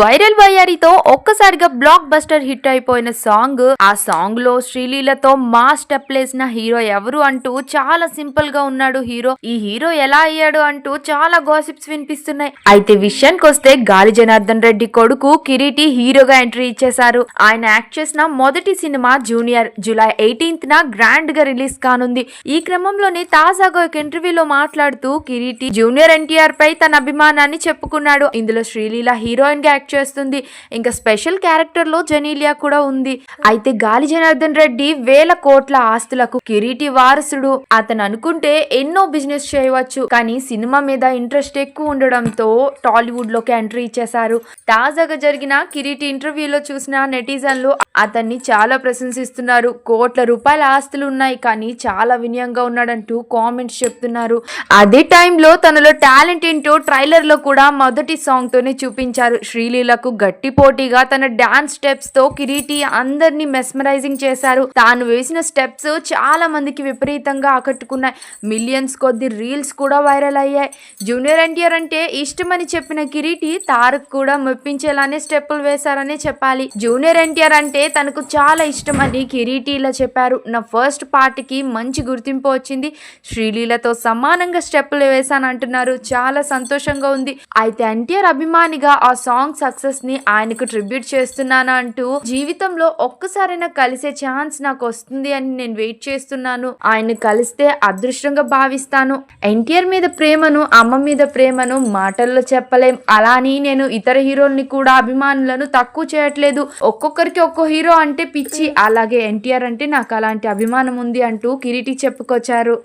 Viral వయ్యారితో ఒక్కసారిగా blockbuster hit అయిపోయిన సాంగ్ ఆ సాంగ్లో శ్రీలీలతో మా స్టెప్ లేసిన హీరో ఎవరు అంటూ చాలా సింపుల్గా ఉన్నాడు హీరో ఈ హీరో ఎలా అయ్యాడు అంటూ చాలా గాసిప్స్ వినిపిస్తున్నాయి. అయితే విషయానికి వస్తే గాలి జనార్దన్ రెడ్డి కొడుకు కిరీటి హీరోగా ఎంట్రీ ఇచ్చేశారు. ఆయన యాక్ట్ చేసిన మొదటి సినిమా జూనియర్ జూలై ఎయిటీన్త్ న గ్రాండ్గా రిలీజ్ కానుంది. ఈ క్రమంలోనే తాజాగా ఒక ఇంటర్వ్యూలో మాట్లాడుతూ కిరీటి జూనియర్ ఎన్టీఆర్ పై తన అభిమానాన్ని చెప్పుకున్నాడు. ఇందులో శ్రీలీల హీరోయిన్గా యాక్ట్ చేస్తుంది. ఇంకా స్పెషల్ క్యారెక్టర్లో జనీలియా కూడా ఉంది. అయితే గాలి జనార్దన్ రెడ్డి వేల కోట్ల ఆస్తులకు కిరీటి వారసుడు. అతను అనుకుంటే ఎన్నో బిజినెస్ చేయవచ్చు. కానీ సినిమా మీద ఇంట్రెస్ట్ ఎక్కువ ఉండడంతో టాలీవుడ్లోకి ఎంట్రీ ఇచ్చేశారు. తాజాగా జరిగిన కిరీటి ఇంటర్వ్యూలో చూసిన నెటిజన్లు అతన్ని చాలా ప్రశంసిస్తున్నారు. కోట్ల రూపాయల ఆస్తులు ఉన్నాయి కానీ చాలా వినయంగా ఉన్నాడంటూ కామెంట్స్ చెప్తున్నారు. అదే టైంలో తనలో టాలెంట్ ఏంటో ట్రైలర్లో కూడా మొదటి సాంగ్తోనే చూపించారు. శ్రీలీలకు గట్టి పోటీగా తన డాన్స్ స్టెప్స్తో కిరీటి అందరినీ మెస్మరైజింగ్ చేశారు. తాను వేసిన స్టెప్స్ చాలా మందికి విపరీతంగా ఆకట్టుకున్నాయి. మిలియన్స్ కొద్ది రీల్స్ కూడా వైరల్ అయ్యాయి. జూనియర్ ఎన్టీఆర్ అంటే ఇష్టమని చెప్పిన కిరీటి తారక్ కూడా మెప్పించేలానే స్టెప్పులు వేశారనే చెప్పాలి. జూనియర్ ఎన్టీఆర్ అంటే తనకు చాలా ఇష్టం అని కిరీటి ఇలా చెప్పారు. నా ఫస్ట్ పార్ట్కి మంచి గుర్తింపు వచ్చింది. శ్రీలీలతో సమానంగా స్టెప్పులు వేశాను అంటున్నారు. చాలా సంతోషంగా ఉంది. అయితే ఎన్టీఆర్ అభిమానిగా ఆ సాంగ్ సక్సెస్ని ఆయనకు ట్రిబ్యూట్ చేస్తున్నాను అంటూ జీవితంలో ఒక్కసారైనా కలిసే ఛాన్స్ నాకు వస్తుంది అని నేను వెయిట్ చేస్తున్నాను. ఆయన కలిస్తే అదృష్టంగా భావిస్తాను. ఎన్టీఆర్ మీద ప్రేమను అమ్మ మీద ప్రేమను మాటల్లో చెప్పలేం. అలా అని నేను ఇతర హీరోల్ని కూడా అభిమానులను తక్కువ చేయట్లేదు. ఒక్కొక్కరికి ఒక్కో హీరో అంటే పిచ్చి. అలాగే ఎన్టీఆర్ అంటే నాకు అలాంటి అభిమానం ఉంది అంటూ కిరీటి చెప్పుకొచ్చారు.